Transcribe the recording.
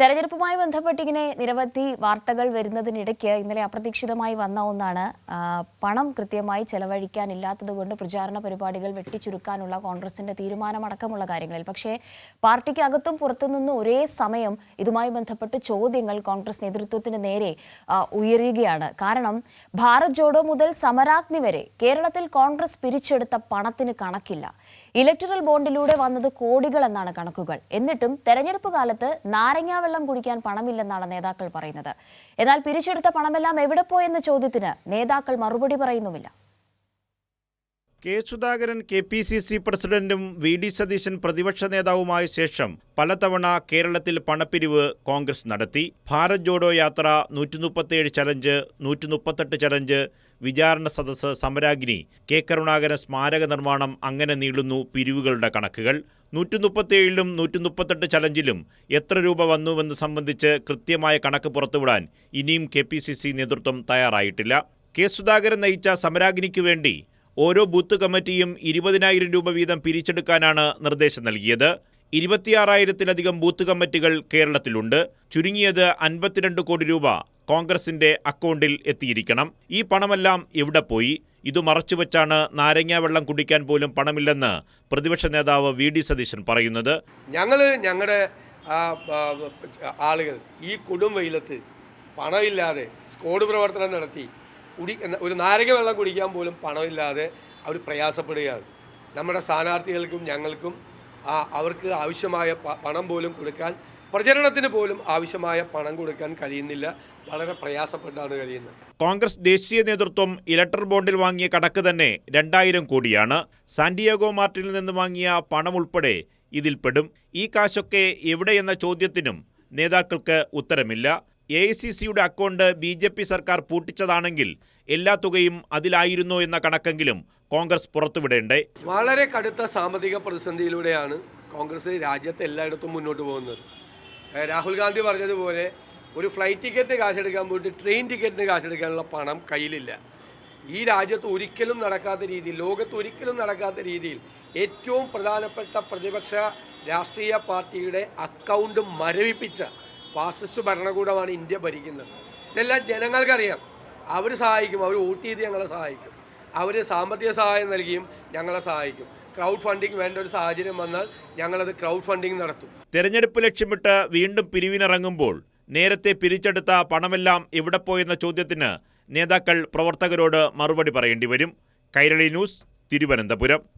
തെരഞ്ഞെടുപ്പുമായി ബന്ധപ്പെട്ട് ഇങ്ങനെ നിരവധി വാർത്തകൾ വരുന്നതിനിടയ്ക്ക് ഇന്നലെ അപ്രതീക്ഷിതമായി വന്ന ഒന്നാണ് പണം കൃത്യമായി ചെലവഴിക്കാനില്ലാത്തതുകൊണ്ട് പ്രചാരണ പരിപാടികൾ വെട്ടിച്ചുരുക്കാനുള്ള കോൺഗ്രസിന്റെ തീരുമാനമടക്കമുള്ള കാര്യങ്ങളിൽ. പക്ഷേ പാർട്ടിക്ക് അകത്തും പുറത്തുനിന്നും ഒരേ സമയം ഇതുമായി ബന്ധപ്പെട്ട് ചോദ്യങ്ങൾ കോൺഗ്രസ് നേതൃത്വത്തിന് നേരെ ഉയരുകയാണ്. കാരണം ഭാരത് ജോഡോ മുതൽ സമരാഗ്നി വരെ കേരളത്തിൽ കോൺഗ്രസ് പിരിച്ചെടുത്ത പണത്തിന് കണക്കില്ല. ഇലക്ടറൽ ബോണ്ടിലൂടെ വന്നത് കോടികൾ എന്നാണ് കണക്കുകൾ. എന്നിട്ടും തെരഞ്ഞെടുപ്പ് കാലത്ത് നാരങ്ങാ വെള്ളം കുടിക്കാൻ പണമില്ലെന്നാണ് നേതാക്കൾ പറയുന്നത്. എന്നാൽ പിരിച്ചെടുത്ത പണമെല്ലാം എവിടെ പോയെന്ന ചോദ്യത്തിന് നേതാക്കൾ മറുപടി പറയുന്നുമില്ല. K Sudhakaran K P C C പ്രസിഡന്റും വി ഡി സതീശൻ പ്രതിപക്ഷ നേതാവുമായ ശേഷം പലതവണ കേരളത്തിൽ പണപ്പിരിവ് കോൺഗ്രസ് നടത്തി. ഭാരത് ജോഡോ യാത്ര നൂറ്റി മുപ്പത്തിയേഴ് ചലഞ്ച് നൂറ്റി മുപ്പത്തെട്ട് ചലഞ്ച് വിചാരണ സദസ്സ് സമരാഗ്നി കെ കരുണാകരൻ സ്മാരക നിർമ്മാണം അങ്ങനെ നീളുന്നു പിരിവുകളുടെ കണക്കുകൾ. നൂറ്റി മുപ്പത്തിയേഴിലും നൂറ്റി മുപ്പത്തെട്ട് ചലഞ്ചിലും എത്ര രൂപ വന്നുവെന്ന് സംബന്ധിച്ച് കൃത്യമായ കണക്ക് പുറത്തുവിടാൻ ഇനിയും കെ പി സി സി നേതൃത്വം തയ്യാറായിട്ടില്ല. കെ സുധാകരൻ നയിച്ച സമരാഗ്നിക്കു വേണ്ടി ഓരോ ബൂത്ത് കമ്മിറ്റിയും ഇരുപതിനായിരം രൂപ വീതം പിരിച്ചെടുക്കാനാണ് നിർദ്ദേശം നൽകിയത്. ഇരുപത്തിയാറായിരത്തിലധികം ബൂത്ത് കമ്മിറ്റികൾ കേരളത്തിലുണ്ട്. ചുരുങ്ങിയത് അൻപത്തിരണ്ട് കോടി രൂപ കോൺഗ്രസിന്റെ അക്കൗണ്ടിൽ എത്തിയിരിക്കണം. ഈ പണമെല്ലാം എവിടെ പോയി? ഇത് മറച്ചുവെച്ചാണ് നാരങ്ങാ വെള്ളം കുടിക്കാൻ പോലും പണമില്ലെന്ന് പ്രതിപക്ഷ നേതാവ് വി. ഡി. സതീശൻ പറയുന്നത്. ഞങ്ങൾ ഞങ്ങളുടെ ആളുകൾ ഈ കൊടും വെയിലത്ത് പണമില്ലാതെ സ്കോഡ് പ്രവർത്തനം നടത്തി കുടി ഒരു നാരക വെള്ളം കുടിക്കാൻ പോലും പണമില്ലാതെ അവർ പ്രയാസപ്പെടുകയാണ്. നമ്മുടെ സ്ഥാനാർത്ഥികൾക്കും ഞങ്ങൾക്കും അവർക്ക് ആവശ്യമായ പണം പോലും കൊടുക്കാൻ പ്രചരണത്തിന് പോലും ആവശ്യമായ പണം കൊടുക്കാൻ കഴിയുന്നില്ല. വളരെ പ്രയാസപ്പെട്ടാണ് കഴിയുന്നത്. കോൺഗ്രസ് ദേശീയ നേതൃത്വം ഇലക്ടർ ബോണ്ടിൽ വാങ്ങിയ കടക്ക് തന്നെ രണ്ടായിരം കോടിയാണ്. സാന്റിയാഗോ മാർട്ടിനിൽ നിന്ന് വാങ്ങിയ പണം ഉൾപ്പെടെ ഇതിൽപ്പെടും. ഈ കാശൊക്കെ എവിടെയെന്ന ചോദ്യത്തിനും നേതാക്കൾക്ക് ഉത്തരമില്ല. എ ഐ സി സിയുടെ അക്കൗണ്ട് ബി ജെ പി സർക്കാർ പൂട്ടിച്ചതാണെങ്കിൽ എല്ലാ തുകയും അതിലായിരുന്നു എന്ന കണക്കെങ്കിലും കോൺഗ്രസ് പുറത്തുവിടേണ്ടേ? വളരെ കടുത്ത സാമ്പത്തിക പ്രതിസന്ധിയിലൂടെയാണ് കോൺഗ്രസ് രാജ്യത്തെ എല്ലായിടത്തും മുന്നോട്ട് പോകുന്നത്. രാഹുൽ ഗാന്ധി പറഞ്ഞതുപോലെ ഒരു ഫ്ലൈറ്റ് ടിക്കറ്റ് കാശെടുക്കാൻ പോയിട്ട് ട്രെയിൻ ടിക്കറ്റിന് കാശെടുക്കാനുള്ള പണം കയ്യിലില്ല. ഈ രാജ്യത്ത് ഒരിക്കലും നടക്കാത്ത രീതിയിൽ ലോകത്ത് ഒരിക്കലും നടക്കാത്ത രീതിയിൽ ഏറ്റവും പ്രധാനപ്പെട്ട പ്രതിപക്ഷ രാഷ്ട്രീയ പാർട്ടിയുടെ അക്കൗണ്ട് മരവിപ്പിച്ച ഫാസിസ്റ്റ് ഭരണകൂടമാണ് ഇന്ത്യ ഭരിക്കുന്നത്. ഇതെല്ലാം ജനങ്ങൾക്കറിയാം. അവർ സഹായിക്കും. അവർ വോട്ട് ചെയ്ത് ഞങ്ങളെ സഹായിക്കും. അവർ സാമ്പത്തിക സഹായം നൽകിയും ഞങ്ങളെ സഹായിക്കും. ക്രൗഡ് ഫണ്ടിംഗ് വേണ്ട ഒരു സാഹചര്യം വന്നാൽ ഞങ്ങളത് ക്രൗഡ് ഫണ്ടിംഗ് നടത്തും. തെരഞ്ഞെടുപ്പ് ലക്ഷ്യമിട്ട് വീണ്ടും പിരിവിനിറങ്ങുമ്പോൾ നേരത്തെ പിരിച്ചെടുത്ത പണമെല്ലാം എവിടെ പോയെന്ന ചോദ്യത്തിന് നേതാക്കൾ പ്രവർത്തകരോട് മറുപടി പറയേണ്ടി വരും. കൈരളി ന്യൂസ് തിരുവനന്തപുരം.